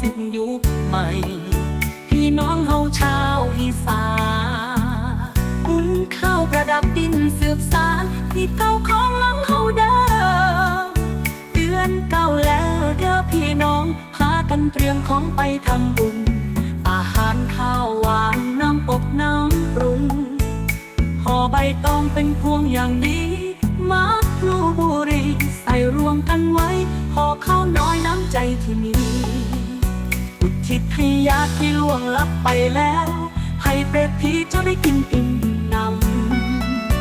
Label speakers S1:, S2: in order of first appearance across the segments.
S1: สิ้นยุคใหม่ พี่น้องเฮาชาวอีสานอุ่นข้าวประดับดินสืบสานที่เก่าของลังเฮาเด้อเดือนเก้าแล้วเด้อพี่น้องพากันเตรียมของไปทำบุญ อาหารข้าวหวานน้ำอบน้ำปรุงห่อใบตองเป็นพวงอย่างดีมักพลูบุรีใส่รวมกันไว้ห่อข้าวน้อยน้ำใจที่มี ให้ญาที่ล่วงลับไปแล้ว ให้เปรตผีเจะได้กินอิ่มน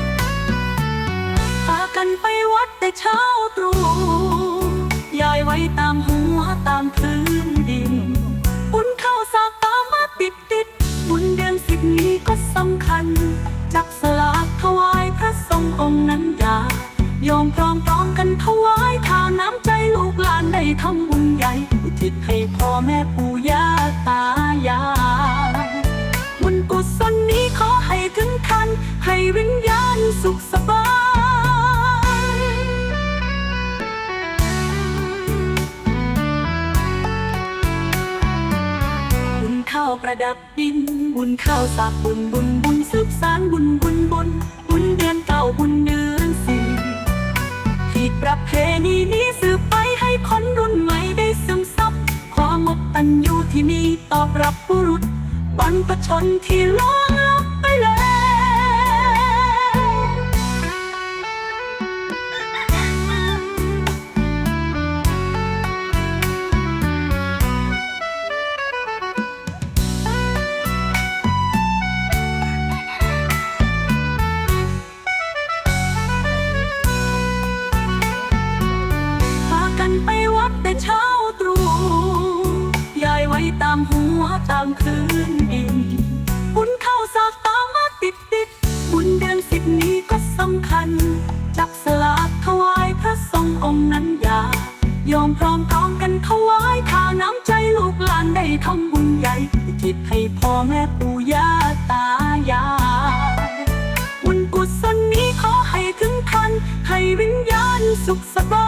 S1: ำพากันไปวัดแต่เช้าตรู่ยายไว้ตามหัวตามพื้นดิน บุญเข้าสากตามมาติดติด บุญเดือนสิบนี้ก็สำคัญ จับสลากถวายพระสงองค์นั้นอยายอมพร้อมต้องกันถวายทานน้ำ ข้าวประดับดิน บุญข้าวสากบุญบุญบุญสืบสานบุญบุญบุญบุญเดือนเก่าบุญเดือนสี่ที่ประเพณีนี้สืบไปให้คนรุ่นใหม่ได้ซึมซับความอบตันยูที่มีตอบรับบุรุษบรรพชนที่ล้อามหัวตามพื้นดินบุญเข้าสากตามมาติดติดบุญเดือนสิบนี้ก็สำคัญ จับสลากถวายพระสงองค์นั้นอยายอมพร้อมต้องกันถวายทาน้ำใจลูกหลานได้ทำบุญใหญ่อุทิศให้พ่อแม่ปู่ย่าตายายบุญกุศลนี้ขอให้ถึงท่านให้วิญญาณสุขสบาย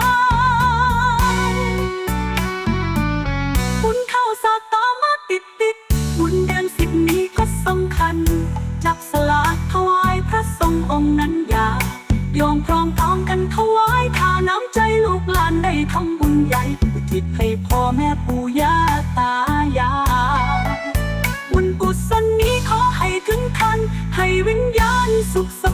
S1: องค์นั้นอยายอมพร้อมต้องกันถวายทาน้ำใจลูกหลานได้ทำบุญใหญ่อุทิศให้พ่อแม่ปู่ย่าตายายบุญกุศลนี้ขอให้ถึงท่านให้วิญญาณสุขส